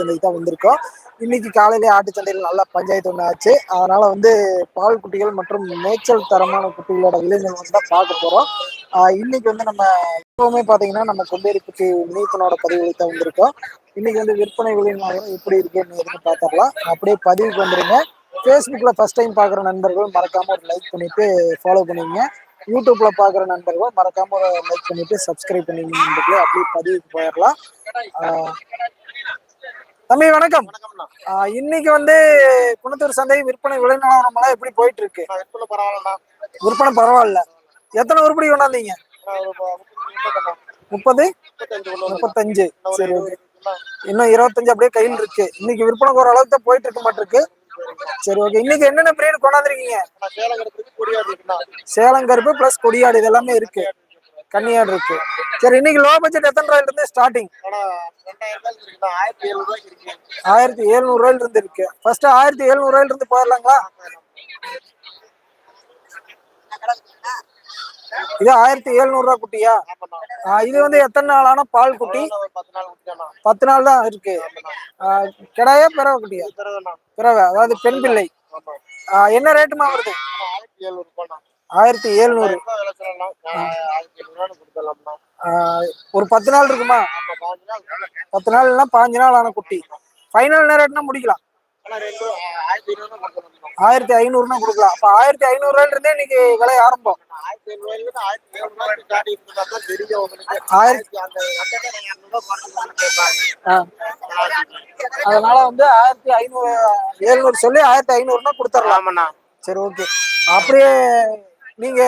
சந்தைக்கு தான் வந்திருக்கோம். இன்னைக்கு காலையிலே ஆட்டுச்சந்தையில் நல்ல பஞ்சாயத்து ஒன்று ஆச்சு. அதனால வந்து பால் குட்டிகள் மற்றும் மேய்ச்சல் தரமான குட்டிகளோட விலைகள் வந்து தான் பார்க்க போறோம். இன்னைக்கு வந்து நம்ம எப்பவுமே பாத்தீங்கன்னா நம்ம கொண்டேரி குட்டி நீத்தனோட பதிவுகளை தான் வந்திருக்கோம். இன்னைக்கு வந்து விற்பனை விலையினாலும் எப்படி இருக்குன்னு எதுன்னு பார்த்துடலாம். அப்படியே பதிவுக்கு வந்துருங்க. ஃபேஸ்புக்கில் ஃபர்ஸ்ட் டைம் பார்க்குற நண்பர்கள் மறக்காம ஒரு லைக் பண்ணிட்டு ஃபாலோ பண்ணுவீங்க யூடியூப்ல பார்க்குற நண்பர்கள் மறக்காம லைக் பண்ணிட்டு சப்ஸ்கிரைப் பண்ணிங்க நண்பர்களே. அப்படியே பதிவுக்கு போயிடலாம். தம்பி வணக்கம். இன்னைக்கு வந்து குணத்தூர் சந்தை விற்பனை விலை நிலவரமெல்லாம் எப்படி போயிட்டு இருக்கு விற்பனை பரவாயில்ல. எத்தனை உருப்படி கொண்டாந்தீங்க? முப்பது? முப்பத்தஞ்சு சரி ஓகே. இன்னும் இருபத்தஞ்சு அப்படியே கையில் இருக்கு. இன்னைக்கு விற்பனை ஒரு அளவுக்கு தான் போயிட்டு இருக்க மாட்டிருக்கு. சரி ஓகே. இன்னைக்கு என்னென்ன பிரீடு கொண்டாந்துருக்கீங்க? சேலம் கருப்பு பிளஸ் கொடியாடு இது எல்லாமே இருக்கு. கன்னியாடு இருக்கு சரி இன்னைக்கு லோ பட்ஜெட் எத்தனை ரூபாயில இருந்து ஸ்டார்டிங் ஆயிரத்தி எழுநூறு ரூபாயில இருந்து இருக்கு. ஃபர்ஸ்ட் ஆயிரத்தி எழுநூறு ரூபாயில இருந்து போயிடலாங்களா இது ஆயிரத்தி எழுநூறு ரூபா குட்டியா? இது வந்து எத்தனை நாளான பால் குட்டி? பத்து நாள் தான் இருக்கு. கிடாயா பிறவை குட்டியா? பிறவை அதாவது பெண் பிள்ளை. என்ன ரேட்டுமா வருது? ஆயிரத்தி எழுநூறு கொடுத்துடலாம்ண்ணா ஒரு பத்து நாள் இருக்குமா? பத்து நாள்னா பாஞ்சு நாள் ஆன குட்டி. ஃபைனல் ரேட்னா முடிக்கலாம். ஆயிரத்தி கொடுத்துடலாம்ண்ணா ஐநூறுனா கொடுக்கலாம். அப்ப ஆயிரத்தி ஐநூறு ரூபாயில இருந்தே இன்னைக்கு விலை ஆரம்பம். அதனால வந்து ஆயிரத்தி ஐநூறு எழுநூறு சொல்லி ஆயிரத்தி ஐநூறுனா கொடுத்துடலாம். ஆமாண்ணா. சரி ஓகே அப்படியே நீங்க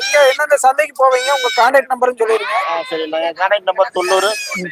எங்க எந்தெந்த சந்தைக்கு போவீங்க? உங்க கான்டாக்ட் நம்பர்னு சொல்லிடுங்க ஆ சரிண்ணா என் கான்டாக்ட் நம்பர் தொண்ணூறு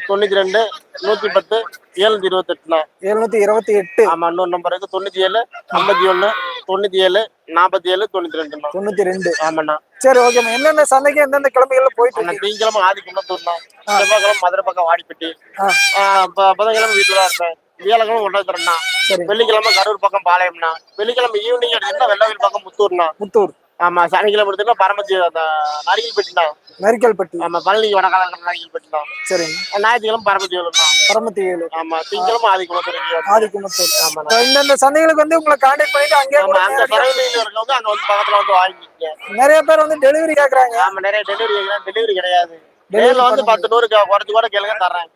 தொண்ணூத்தி ரெண்டு நூத்தி பத்து ஏழுநூத்தி இருபத்தெட்டுண்ணா. எழுநூத்தி இருபத்தி எட்டு. ஆமா இன்னொரு நம்பர் இருக்கு. தொண்ணூத்தி ஏழு ஐம்பத்தி ஒண்ணு தொண்ணூத்தி ஏழு நாற்பத்தி ஏழு தொண்ணூத்தி ரெண்டுண்ணா தொண்ணூத்தி ரெண்டு ஆமாண்ணா. சரி ஓகேம்மா எந்தெந்த சந்தைக்கு எந்தெந்த கிழமைகள்ல போயிட்டு அண்ணா இருக்கீங்க? திங்கக்கிழமை ஆதி குன்னத்தூர்ண்ணா செவ்வாய்க்கிழமை மதுரை பக்கம் வாடிப்பட்டி. ஆ. ஆ, ப- புதன்கிழமை வீட்டுல தான் இருப்பேன். வியாழக்கிழமை ஒன்றாத்திரண்ணா சரி. வெள்ளிக்கிழமை கரூர் பக்கம் பாளையம்ண்ணா. வெள்ளிக்கிழமை ஈவினிங் எடுத்துன்னா வெள்ளவில் பக்கம் முத்தூர்ண்ணா. முத்தூர். ஆமா சனிக்கிழமை எடுத்துன்னா பரமத்தி அந்த நரிகல்பட்டிண்ணா நரிக்கல்பட்டி ஆமா பழனிக்கு வடக்கால நரிகல்பட்டிண்ணா சரி. ஞாயிற்றுக்கிழமை பரமத்தி வேலுண்ணா பரமத்தி வேலு ஆமா குன்னத்தூர் ஆதிக்குமத்தூர் ஆமாண்ணா இப்ப இந்தந்த சந்தைகளுக்கு வந்து உங்களை கான்டாக்ட் பண்ணிட்டு ஆமா அங்க நேரடியா- சரௌண்டிங்ல இருக்கவங்க அங்க வந்து பக்கத்துல வந்து வாங்கிக்கங்க. நிறைய பேர் வந்து டெலிவரி கேக்குறாங்க. ஆமா நிறைய டெலிவரி டெலிவரி கிடையாது. நேர்ல வந்து பத்து நூறு க- குறைச்சு கூட கேளுங்க தர்றேன்.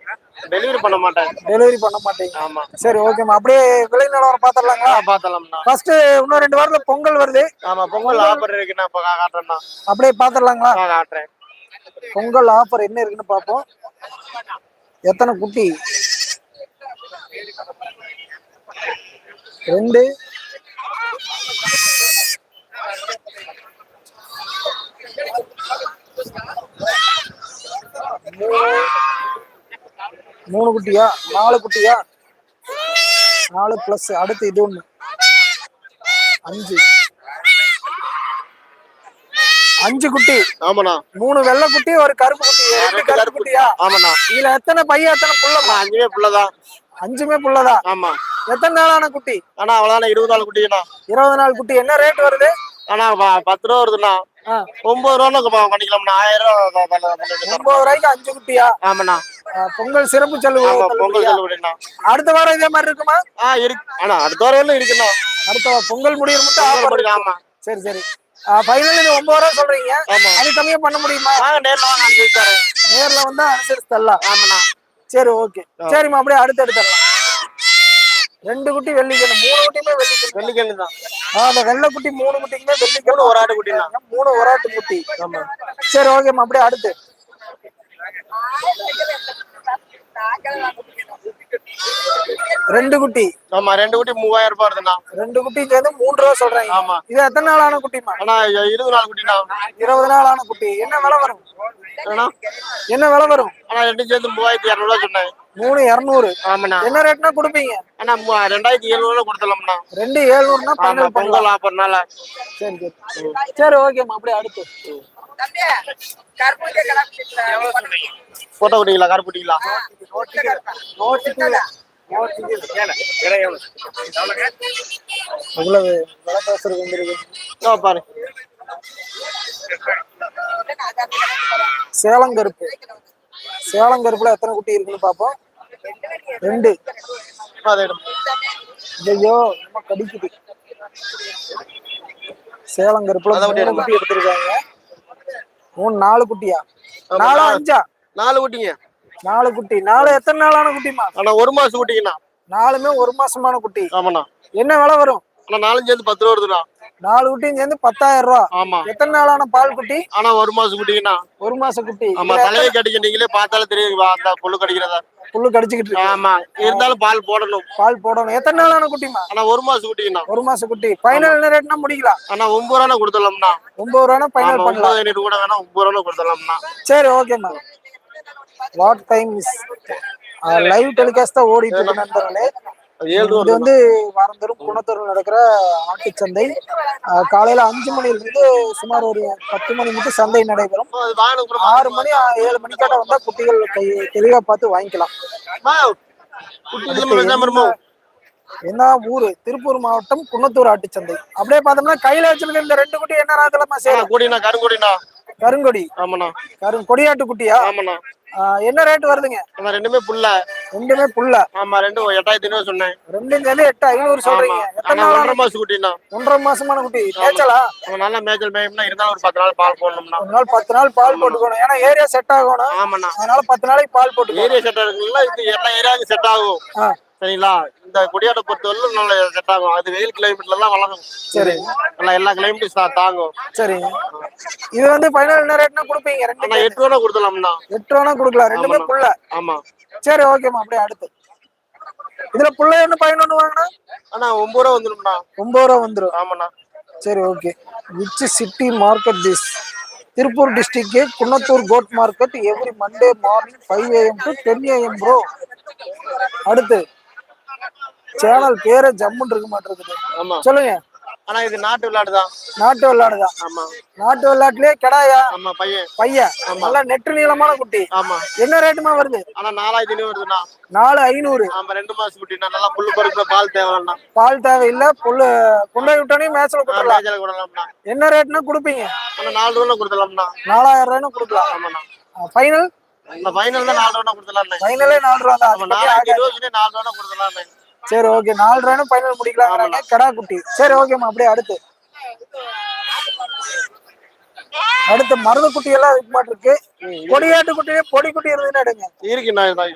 டெலிவரி பண்ண மாட்டேன். டெலிவரி பண்ண மாட்டீங்க. ஆமா. சரி ஓகேம்மா அப்படியே விலை நிலவரம் பாத்திரலாங்களா ஆ, பாத்தலாம்ண்ணா ஃபர்ஸ்ட் இன்னும் ரெண்டு வாரத்துல பொங்கல் வருது. ஆமா பொங்கல் ஆஃபர் இருக்கு நான் இப்ப காட்டுறேண்ணா. அப்படியே பாத்திரலாங்களா காட்டுறேன். பொங்கல் ஆஃபர் என்ன இருக்குன்னு பார்ப்போம். எத்தனை குட்டி? ரெண்டு. மூணு குட்டியா? நாலு குட்டியா? நாலு பிளஸ் அடுத்து இது ஒண்ணு. அஞ்சு. அஞ்சு குட்டி. ஆமாண்ணா. மூணு வெள்ளை குட்டி ஒரு கருப்பு குட்டி. ரெண்டு கருப்பு குட்டியா? ஆமாண்ணா. இதுல எத்தனை பையன் எத்தனை புள்ளமா அஞ்சுமே புள்ளதான் அஞ்சுமே புள்ளதா? ஆமா. எத்தனை நாளான குட்டி? ஆனா அவ்வளவுதானே இருபது நாள் குட்டிங்கண்ணா இருபது நாள் குட்டி. என்ன ரேட் வருது? ஆனா பத்து ரூபா வருதுண்ணா. ஒன்பது ரூபா பண்ணிக்கலாம்ண்ணா. ஆயிரம். ஒன்பது ரூபாய்க்கு அஞ்சு குட்டியா? ஆமாண்ணா. பொங்கல் சிறப்பு செலவு பொங்கல் அடுத்த வாரம் இதே மாதிரி இருக்குமா? ஆ இருக்கு. ஆனா அடுத்த வாரம் வரலும் இருக்குண்ணா. அடுத்த பொங்கல் முடியும் மட்டும் ஆஃபர் ஆமா. சரி சரி. ஃபைனல் இது ஒன்பது ரூபா சொல்றீங்க. ஆமா. அது கம்மியா பண்ண முடியுமா? வாங்க நேர்ல வாங்க நான் செஞ்சு தரேன். நேர்ல வந்தா அனுசரிச்சு தரலாம். ஆமாண்ணா. சரி ஓகே. சரிம்மா அப்படியே அடுத்து எடுத்துடலாம். ரெண்டு குட்டி வெள்ளிக்கிழமை மூணு குட்டியுமே வெள்ளிக்கிழமை. வெள்ளிக்கிழமை தான். அந்த வெள்ளை குட்டி மூணு குட்டிக்குமே வெள்ளிக்கிழமை ஒரு ஆட்டு குட்டிண்ணா மூணு ஒராட்டு குட்டி ஆமா. சரி ஓகேம்மா அப்படியே அடுத்து. ரெண்டு குட்டி. ஆமா ரெண்டு குட்டி மூவாயிரம் ரூபாய் வருதுண்ணா. ரெண்டு குட்டி சேர்ந்து மூன்று ரூபா சொல்றாங்க. ஆமா. இது எத்தனை நாள் ஆன குட்டிமா ஆனா இருபது நாள் குட்டிண்ணா. இருபது நாள் ஆன குட்டி. என்ன விலை வரும்? என்ன விலை வரும்? ஆனா ரெண்டு சேர்த்து மூவாயிரத்தி இரநூறுவா சொன்னேன். மூணு இருநூறு. ஆமாண்ணா. என்ன ரேட்னா கொடுப்பீங்க? ஆனா மூ- ரெண்டாயிரத்தி எழுநூறுவா கொடுத்துலாம்ண்ணா ரெண்டு ஏழ்நூறுனா பண்ணலாம். பொங்கல் ஆஃபர்னால. சரி சரி. சரி ஓகேம்மா அப்படியே அடுத்து. போட்டோ குட்டிங்களா கார் குட்டிங்களா எவ்வளவு விலை பேசுறது வந்துருக்கு? பாரு. சேலங்கருப்பு சேலங்கருப்புல எத்தனை குட்டி இருக்குன்னு பார்ப்போம் ரெண்டு. ஐயோ நம்ம கடிக்குது. சேலம் கருப்புல. குட்டி எடுத்திருக்காங்க. மூணு நாலு குட்டியா? நாலா நாலு. அஞ்சா? நாலு குட்டிங்க. நாலு குட்டி. நாலு எத்தனை நாளான குட்டிமா ஆனா ஒரு மாசம் குட்டிங்கண்ணா. நாலுமே ஒரு மாசமான குட்டி. ஆமாண்ணா. என்ன விலை வரும்? ஆனா நாலஞ்சு சேர்ந்து பத்து ரூபா வருதுண்ணா. நாலு குட்டியும் சேர்ந்து பத்தாயிரம் ரூபா. ஆமா. எத்தனை நாளான பால் குட்டி? ஆனா ஒரு மாசம் குட்டிங்கண்ணா. ஒரு மாச குட்டி. ஆமா தலையை கடிக்க நீங்களே பார்த்தாலே தெரியும் வா, அந்த புல்லு கடிக்கிறதா. புல்லு கடிச்சுக்கிட்டு இருக்கு. ஆமா இருந்தாலும் பால் போடணும். பால் போடணும். எத்தனை நாளான குட்டிமா ஆனா ஒரு மாசம் குட்டிங்கண்ணா. ஒரு மாச குட்டி. ஃபைனல் ரேட்னா முடிக்கலாம் ஆனா ஒன்பது ரூபா கொடுத்துடலாம்ண்ணா. ஒன்பது ரூபா ஃபைனல் பண்ணலாம். ஐநூறு கூட வேணா ஒன்பது ரூபா கொடுத்துடலாம்ண்ணா. சரி ஓகேம்மா வாட் டைம் லைவ் டெலிகாஸ்ட் தான் ஓடிட்டு இருக்கு நண்பர்களே. இது வந்து வாரந்தோறும் குணத்தூர் நடக்கிற ஆட்டுச்சந்தை அஹ், காலையில அஞ்சு மணிலிருந்து சுமார் ஒரு பத்து மணி மட்டும் சந்தை நடைபெறும். ஆறு மணி ஏழு மணிக்காட்ட வந்தா குட்டிகள் கை தெளிவா பார்த்து வாங்கிக்கலாம். என்ன ஊரு? திருப்பூர் மாவட்டம் குன்னத்தூர் ஆட்டுச்சந்தை அப்படியே பார்த்தோம்னா கையில வச்சிருக்க இந்த ரெண்டு குட்டி என்ன ராத்திரமா சேரும் கருங்கொடிண்ணா. கருங்கொடி. ஆமாண்ணா. கரு கொடியாட்டு குட்டியா? ஆமாண்ணா. என்ன ரேட் வருதுங்க? ரெண்டுமே புல்ல. ரெண்டுமே புல்ல ஆமா ரெண்டும் எட்டாயிரத்தி ஐநூறு சொன்னேன். ரெண்டும் சேர்ந்து எட்டு ஐநூறு சொல்றீங்க. ஒன்றரை மாசம் குட்டிண்ணா ஒன்றரை மாசமான குட்டி. மேய்ச்சலா நல்லா மேய்ச்சல் மேய்னா இருந்தாலும் ஒரு பத்து நாள் பால் போடணும்னா. ஒரு நாள் பத்து நாள் பால் போட்டுக்கணும். ஏன்னா ஏரியா செட் ஆகணும். ஆமாண்ணா. அதனால பத்து நாளைக்கு பால் போட்டுக்கணும். ஏரியா செட் இருக்குங்களா இது எல்லா ஏரியாவுக்கும் செட் ஆகும். சரிங்களா? இந்த கொடியாட்டை பொறுத்தவரை நல்ல செட் ஆகும். அது வெயில் கிளைமேட்ல எல்லாம் வளரும். சரி. நல்லா எல்லா கிளைமேட்டும் தாங்கும். சரிங்க இது வந்து ஃபைனல் என்ன ரேட்னா கொடுப்பீங்க? ரெண்டு எட்டு ரூபா கொடுத்துலாம்ண்ணா எட்டு ரூபா கொடுக்கலாம். ரெண்டுமே. புள்ள. ஆமா. சரி ஓகேம்மா அப்படியே அடுத்து. இதுல புள்ள ஒண்ணு பதினொன்னு வாங்கினா ஆனா ஒன்பது ரூபா வந்துடும்ண்ணா. ஒன்பது ரூபா வந்துரும். ஆமாண்ணா. சரி okay which city market this Tiruppur district Kunnathur goat market every Monday morning five AM to ten AM bro அடுத்து. சேனல் பேரே ஜம்முன்னு இருக்க மாட்டிருக்குது ஆமா. சொல்லுங்க. ஆனா இது நாட்டு விளையாடுதான் நாட்டு வெள்ளாடுதான் ஆமா. நாட்டு வெள்ளாட்டுலயே கிடாயா? ஆமா பையன். பையன் நல்லா நெட்டு நீளமான குட்டி. ஆமா. என்ன ரேட்டுமா வருது? ஆனா நாலாயிரத்தி ஐநூறு வருதுண்ணா நாலு ஐநூறு. ஆமா ரெண்டு மாசம் குட்டிண்ணா நல்லா புல்லு பருப்பு பால் தேவைண்ணா பால் தேவையில்லை புல்லு கொண்டை விட்டோனே மேட்ச்ல கொடுத்துடலாம். மேய்ச்சல் கொடுக்கலாம்ண்ணா என்ன ரேட்னா கொடுப்பீங்க? ஆனா நாலு ரூபா கொடுத்துலாம்ண்ணா நாலாயிரம் ரூபாய்னு கொடுக்கலாம். ஆமாண்ணா. ஃபைனல் ஃபைனல் தான் நாலு ரூபா கொடுத்துலாம்ண்ணே ஃபைனலே நாலு ரூபா தான். நாலாயிரத்தி இருபது நாலு ரூபா கொடுத்துலாம்ண்ணே சரி ஓகே நாலு ரூபாய்னு ஃபைனல் முடிக்கலாங்கிறாங்க கடா குட்டி. சரி ஓகேம்மா அப்படியே அடுத்து. அடுத்து மருது குட்டி எல்லாம் இருக்க. மாட்டிருக்கு கொடியாட்டு குட்டி பொடி குட்டி இருந்ததுன்னு எடுங்க.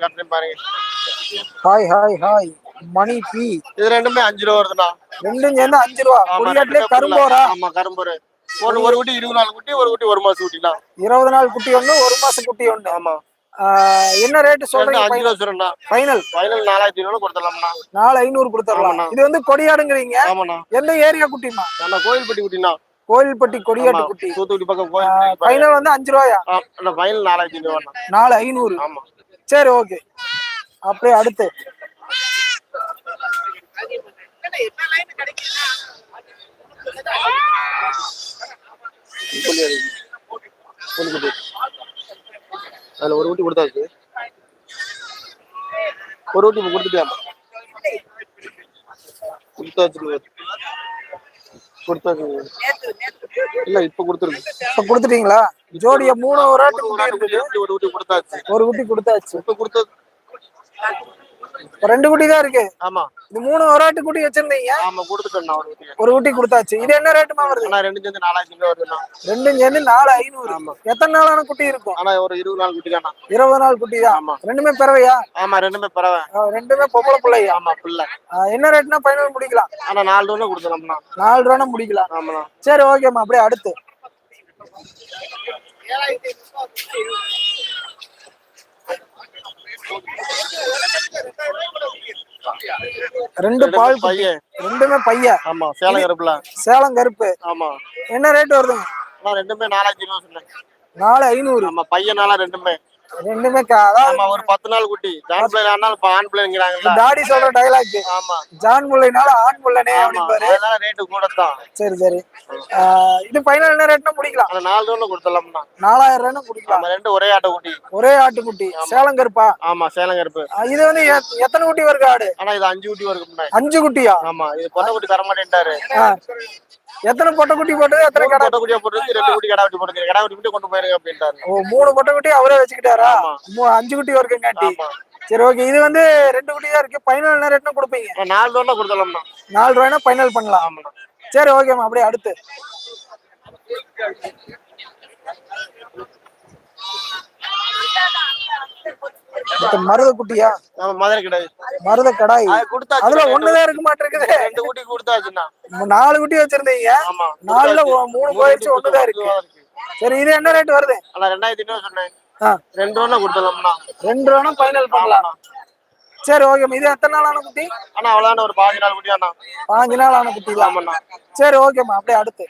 கட்டுறேன் பாருங்க. ஹாய் ஹாய் ஹாய் மணி பி இது ரெண்டுமே அஞ்சு ரூபா வருதுண்ணா. ரெண்டும் சேர்ந்து அஞ்சு ரூபா. கொடியாட்டுலயே கரும்போரா. ஆமா கரும்புரு ஒரு ஒரு குட்டி இருபது நாலு குட்டி ஒரு குட்டி ஒரு மாசம் குட்டிண்ணா. இருபது நாள் குட்டி ஒண்ணு ஒரு மாசம் குட்டி ஒண்ணு. ஆமா. என்ன ரேட் சொல்றீங்க? அஞ்சு ரூபா சொல்றேண்ணா ஃபைனல் ஃபைனல் நாலாயிரத்தி ஐநூறு கொடுத்துடலாம்ண்ணா நாலு ஐநூறு கொடுத்துடலாம். இது வந்து கொடியாடுங்கிறீங்க. ஆமாண்ணா. எந்த ஏரியா குட்டிமா அண்ணா கோயில்பட்டி குட்டிண்ணா. கோயில்பட்டி கொடியாட்டு குட்டி. தூத்துக்குடி பக்கம் ஃபைனல் வந்து அஞ்சு ரூபாயா? ஃபைனல் நாலாயிரத்தி ஐநூறுவாண்ணா. நாலு ஐநூறு. ஆமா. சரி ஓகே. அப்படியே அடுத்து. அதுல ஒரு ஊட்டி கொடுத்தாச்சு ஒரு ஊட்டி கொடுத்துட்டியாமா கொடுத்தாச்சு கொடுத்தாச்சு இல்ல இப்ப கொடுத்துருக்கு இப்ப கொடுத்துட்டீங்களா? ஜோடிய மூணு ஒரு ஆட்டு ஒரு ஊட்டி, ஊட்டி கொடுத்தாச்சு ஒரு குட்டி கொடுத்தாச்சு. இப்ப கொடுத்தது ரெண்டு குட்டி தான் இருக்கு. ஆமா. இது மூணு ஒரு ஆட்டு குட்டி வச்சிருந்தீங்க. ஆமா கொடுத்துட்டேன் ஒரு ஊட்டி ஒரு குட்டி கொடுத்தாச்சு. இது என்ன ரேட்டுமா வருது? ஆனா ரெண்டு சேர்ந்து நாலாயிரத்தி ஐநூறு வருதுண்ணா. ரெண்டும் சேர்ந்து நாலு ஐநூறு. ஆமா. எத்தனை நாளான குட்டி இருக்கும்? ஆனா ஒரு இருபது நாள் குட்டி தானா இருபது நாள் குட்டி தான். ஆமா. ரெண்டுமே பிறவையா? ஆமா ரெண்டுமே பறவை. ரெண்டுமே பொம்பளை பிள்ளையா? ஆமா பிள்ளை. ஆஹ் என்ன ரேட்னா ஃபைனல் முடிக்கலாம். ஆனா நாலு ரூபா கொடுத்துடலாம்ண்ணா நாலு ரூபா முடிக்கலாம். ஆமாண்ணா. சரி ஓகேம்மா அப்படியே அடுத்து. ரெண்டு பால். பையன் ரெண்டுமே பையன் ஆமா சேலம் கருப்புல. சேலம் கருப்பு. ஆமா. என்ன ரேட் வருதுங்க? ரெண்டுமே நாலாயிரத்தி ஐநூறு நாலு ஐநூறு. ஆமா பையனால ரெண்டுமே. ரெண்டுமே ஆமா ஒரு பத்து நாள் குட்டி. ஜான் பிள்ளை இப்ப ஆண் பிள்ளைங்கிறாங்கல்ல. டாடி சொல்ற டைலாக் ஆமா. ஜான் முல்லைனால ஆண் ஆமா அப்படிம்பாரு. அதனால ரேட்டு கூட தான் சரி. சரி இது ஃபைனல் என்ன ரேட்னா முடிக்கலாம். அந்த நாலு ரூபா கொடுத்துடலாம்ண்ணா நாலாயிரம் ரூபாய் முடிக்கலாம். ஆமா ரெண்டு ஒரே ஆட்டை குட்டி. ஒரே ஆட்டுக்குட்டி சேலம் கருப்பா? ஆமா சேலம் கருப்பு. இது வந்து எத்- எத்தனை குட்டி வருது ஆடு? ஆனா இது அஞ்சு குட்டி வரைக்கும் அஞ்சு குட்டியா? ஆமா இது பொட்டை குட்டி தர மாட்டேன்ட்டாரு எத்தனை பொட்டை குட்டி போட்டது எத்தனை கடை? பொட்டை குட்டியா போட்டு ரெண்டு குட்டி கடா குட்டி போட்டு கடா குட்டி மட்டும் கொண்டு போயிருங்க அப்படின்ட்டாரு ஓ மூணு பொட்டை குட்டி அவரே வச்சுக்கிட்டாரா? அஞ்சு குட்டி வரைக்கும் சரி ஓகே. இது வந்து ரெண்டு குட்டி தான் இருக்கு என்ன ரேட்னு கொடுப்பீங்க? நாலு ரூபா கொடுத்துடலாம்ண்ணா நாலு ரூபாய்னா ஃபைனல் பண்ணலாம். சரி ஓகேம்மா அப்படியே அடுத்து. மருத குட்டியா நம்ம மதுரை கிடையாது மருத கடாய். அதுல ஒண்ணுதான் இருக்க மாட்டிருக்குது ரெண்டு கூட்டி கொடுத்தாச்சுண்ணா. நாலு குட்டி வச்சிருந்தீங்க. நாலுல மூணு போயிடுச்சு ஒண்ணுதான் இருக்கு. சரி இது என்ன ரேட் வருது? ஆனா ரெண்டாயிரத்தி ஐநூறு சொன்னேன். ரெண்டு ரூபா கொடுத்துடலாம்ண்ணா. ரெண்டு ரூபா ஃபைனல் பண்ணலாம். சரி ஓகே இது எத்தனை நாள் ஆன குட்டி? ஆனா அவ்வளோதான் ஒரு பாஞ்சு நாள் குட்டியாண்ணா. பாஞ்சு நாள் ஆன குட்டி தான் ஆமாண்ணா. சரி ஓகேம்மா அப்படியே அடுத்து.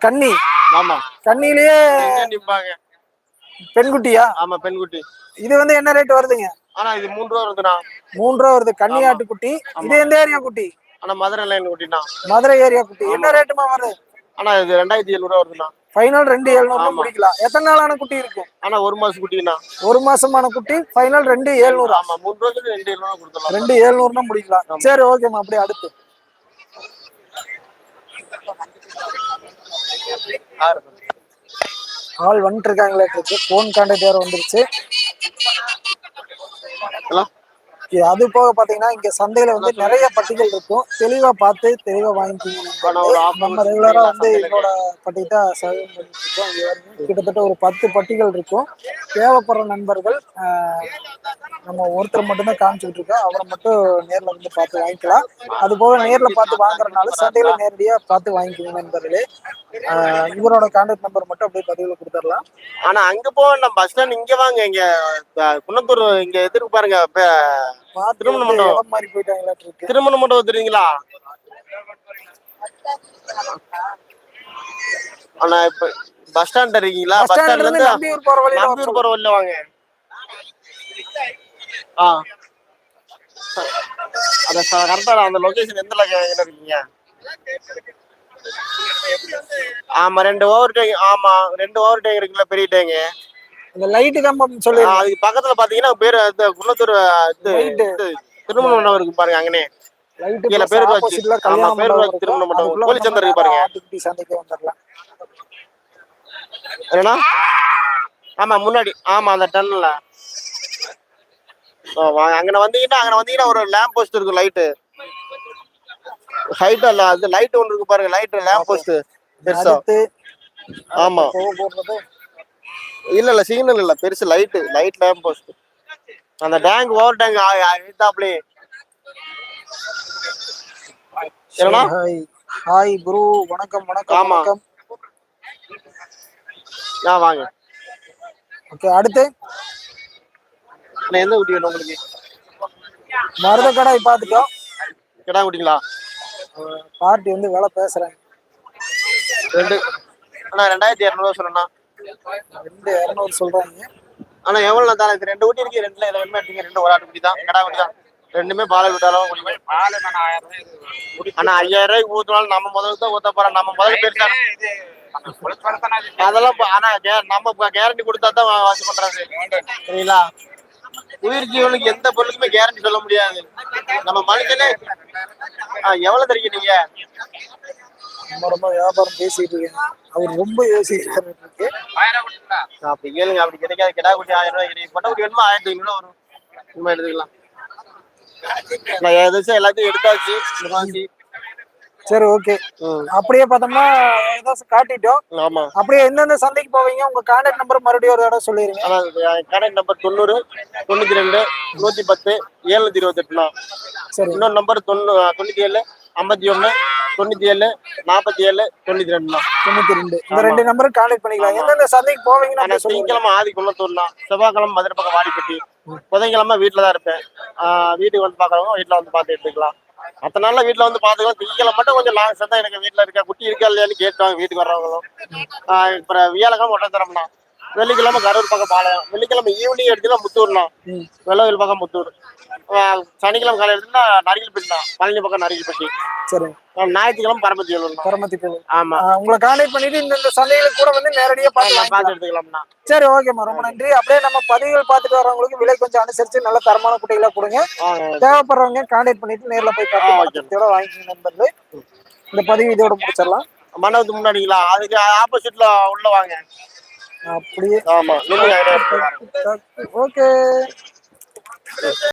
கன்னி ஆமா. கன்னிலேயே நிப்பாங்க. பெண்குட்டியா? ஆமா பெண்குட்டி. இது வந்து என்ன ரேட் வருதுங்க? ஆனா இது மூணு ரூபா வருதுண்ணா. மூணு ரூபா வருது. கன்னி ஆட்டு குட்டி. இது எந்த ஏரியா குட்டி? ஆனா மதுரை லைன் குட்டிண்ணா. மதுரை ஏரியா குட்டி. என்ன ரேட்டுமா வருது? ஆனா இது ரெண்டாயிரத்தி எழுநூறுவா வருதுண்ணா. ஃபைனல் ரெண்டு எழுநூறு முடிக்கலாம். எத்தனை நாளான குட்டி இருக்கும்? ஆனா ஒரு மாசம் குட்டிண்ணா ஒரு மாசமான குட்டி ஃபைனல் ரெண்டு எழுநூறு ஆமா மூணு ரூபாய்க்கு ரெண்டு எழுநூறுவா கொடுத்துடலாம். ரெண்டு எழுநூறுனா முடிக்கலாம். சரி ஓகேம்மா அப்படியே அடுத்து? ஆள் வந்துட்டு இருக்காங்களே இருக்கு ஃபோன் கான்டாக்ட் வேற வந்துருச்சு. அது போக பாத்தீங்கன்னா இங்க சந்தையில வந்து நிறைய பட்டிகள் இருக்கும். தெளிவா பார்த்து தெளிவா வாங்கிக்கிங்க. நம்ம ரெகுலரா வந்து என்னோட பட்டி தான் கிட்டத்தட்ட ஒரு பத்து பட்டிகள் இருக்கும். தேவைப்படுற நண்பர்கள் நம்ம ஒருத்தர் மட்டும்தான் காமிச்சுட்டு இருக்கோம் அவரை மட்டும் நேர்ல வந்து பார்த்து வாங்கிக்கலாம். அது போக நேர்ல பார்த்து வாங்குறதுனால சந்தையில நேரடியா பார்த்து வாங்கிக்கோங்க நண்பர்களே. இவரோட கான்டாக்ட் நம்பர் மட்டும் அப்படியே பதிவுல கொடுத்துடலாம். ஆனா அங்க போக பஸ் ஸ்டாண்ட் இங்க வாங்க. இங்க குன்னத்தூர் இங்க எதிர்க்கு பாருங்க. திருமண மண்டபம். திருமண மண்டபம் தெரியுங்களா? ஆனா இப்ப பஸ் ஸ்டாண்ட் இருக்கீங்களா பஸ் ஸ்டாண்ட்ல இருந்து நம்பியூர் போற வழியில நம்பியூர் போற வழியில வாங்க. ஆ. அத கரெக்டா அந்த லொகேஷன் எந்த லொகேஷன் இருக்கீங்க? ஆமா ரெண்டு ஓவர் டேங்க் ஆமா ரெண்டு ஓவர் டேங்க் இருக்குல்ல பெரிய டேங்க் இந்த லைட் கம்பம் சொல்லி அதுக்கு பக்கத்துல பாத்தீங்கன்னா பேரு இந்த குன்னத்தூர் இது லைட் இது திருமண மண்டபம் இருக்கு பாருங்க அங்கனே. கீழ பேர் வச்சு. ஆமா, பேர் வச்சு திருமண மண்டபம். கோழி சந்தை இருக்கு பாருங்க. சந்தைக்கு வந்துடலாம். ஆமா முன்னாடி ஆமா அந்த டன்ல அங்கன வந்தீங்கன்னா அங்கன வந்தீங்கன்னா ஒரு லேம்ப் போஸ்ட் இருக்கும் லைட்டு ஹைட் அல்ல அது லைட் ஒன்று இருக்கு பாருங்க லைட் லேம்ப் போஸ்ட் பெருசா. ஆமா. இல்ல இல்ல சிக்னல் இல்ல பெருசு லைட் லைட் லேம்ப் போஸ்ட் அந்த டேங்க் ஓவர் டேங்க் எழுத்தாப்லே என்னண்ணா ஹாய் ஹாய் குரு வணக்கம் வணக்கம் ஆமா. வணக்கம். ஆ வாங்க. ஓகே அடுத்து? நான் எந்த குட்டி வேணும் உங்களுக்கு? மருத கடாய் பார்த்துட்டோம் கிடா குட்டிங்களா பார்ட்டி வந்து வேலை பேசுறாங்க ரெண்டு அண்ணா ரெண்டாயிரத்தி இரநூறுவா சொல்லணும்ண்ணா ரெண்டு இரநூறு சொல்றாங்க. ஆனா எவ்வளவு நான் தரேன்? ரெண்டு ஊட்டி இருக்கு ரெண்டுல எதை வேணுமே? எடுத்துங்க ரெண்டு ஒரு ஆட்டு குட்டி தான் கடா குட்டி தான் ரெண்டுமே பாலை விட்டாலும் பால் நான் ஆயிரம் ரூபாய் ஆனா ஐயாயிரம் ரூபாய்க்கு ஊத்துனாலும் நம்ம முதல்ல தான் ஊத்த போறோம். நம்ம முதல்ல பெருசா அதெல்லாம் ஆனா கே- நம்ம கேரண்டி கொடுத்தா தான் வாசி பண்றது சரிங்களா? உயிர் ஜீவனுக்கு எந்த பொருளுக்குமே கேரண்டி சொல்ல முடியாது. நம்ம மனுஷனே ஆ, எவ்வளவு தரீங்க நீங்க? ரொம்ப ரொம்ப வியாபாரம் பேசிட்டு இருக்கேன் அவர் ரொம்ப யோசிக்கிறாரு. அப்படி கேளுங்க அப்படி கிடைக்காது. கிடா குட்டி ஆயிரம் ரூபாய் கிடைக்கும் பொட்டை குட்டி வேணுமா? ஆயிரத்தி ஐநூறு வரும். சும்மா எடுத்துக்கலாம். நான் ஏதாச்சும் எல்லாத்தையும் எடுத்தாச்சு சரி ஓகே அப்படியே பார்த்தோம்னா ஏதாச்சும் காட்டிட்டோம். ஆமா. அப்படியே எந்தெந்த சந்தைக்கு போவீங்க. உங்க கான்டாக்ட் நம்பர் மறுபடியும் ஒரு தடவை சொல்லிருங்க. ஆனா கடை நம்பர் தொண்ணூறு தொண்ணூத்தி ரெண்டு நூத்தி பத்து ஏழுநூத்தி இருபத்தெட்டுண்ணா சரி. இன்னொரு நம்பர் தொண்ணூ தொண்ணூத்தி ஏழு ஐம்பத்தி ஒண்ணு தொண்ணூத்தி ஏழு நாற்பத்தி ஏழு தொண்ணூத்தி ரெண்டுண்ணா தொண்ணூத்தி ரெண்டு இந்த ரெண்டு நம்பரும் கான்டாக்ட் பண்ணிக்கலாம் எந்தெந்த சந்தைக்கு போவீங்கன்னு திங்கக்கிழமை ஆதி குள்ளத்தூர்னா செவ்வாய்க்கிழமை மதுரை பக்கம் வாடிப்பட்டி. புதன்கிழமை வீட்டில் தான் இருப்பேன். ஆஹ் வீட்டுக்கு வந்து பாக்குறவங்க வீட்டுல வந்து பார்த்துட்டு எடுத்துக்கலாம் மற்ற நாள்ல வீட்டில் வந்து பாத்துக்கலாம் திங்கக்கிழமை மட்டும் கொஞ்சம் லாங் தான் எனக்கு வீட்டில் இருக்கா குட்டி இருக்கா இல்லையான்னு கேட்டுவாங்க வீட்டுக்கு வர்றவங்களும். ஆஹ் இப்ப வியாழக்கிழமை ஒட்டை வெள்ளிக்கிழமை கரூர் பக்கம் பாளையம் வெள்ளிக்கிழமை ஈவினிங் எடுத்துனா முத்தூர்னா ம். வெள்ளவில் பக்கம் முத்தூர். சனிக்கிழமை காலை எடுத்துனா நரிகல்பட்டினா பழனி பக்கம் நரிகல்பட்டி. சரி. ஞாயிற்றுக்கிழமை பரமத்தி வேலூர்னா பரமத்தி ஆமா உங்களை கான்டாக்ட் பண்ணிட்டு இந்த சந்தைகளுக்கு கூட வந்து நேரடியா பார்த்து. பார்த்து எடுத்துக்கலாம்னா சரி ஓகேம்மா ரொம்ப நன்றி. அப்படியே நம்ம பதிவுகள் பார்த்துட்டு வரவங்களுக்கு விலை கொஞ்சம் அனுசரிச்சு நல்ல தரமான குட்டிகளா கொடுங்க. தேவைப்படுறவங்க கான்டாக்ட் பண்ணிட்டு நேர்ல போய். பார்த்து வாங்கிக்கோங்க நண்பர்களே இந்த பதிவு இதோட முடிச்சிடலாம். மண்டபத்துக்கு முன்னாடிங்களா அதுக்கு ஆப்போசிட்ல உள்ள வாங்க. அப்படியே ஆமா நில்லுங்க, ஐடியா இருக்கு. ஓகே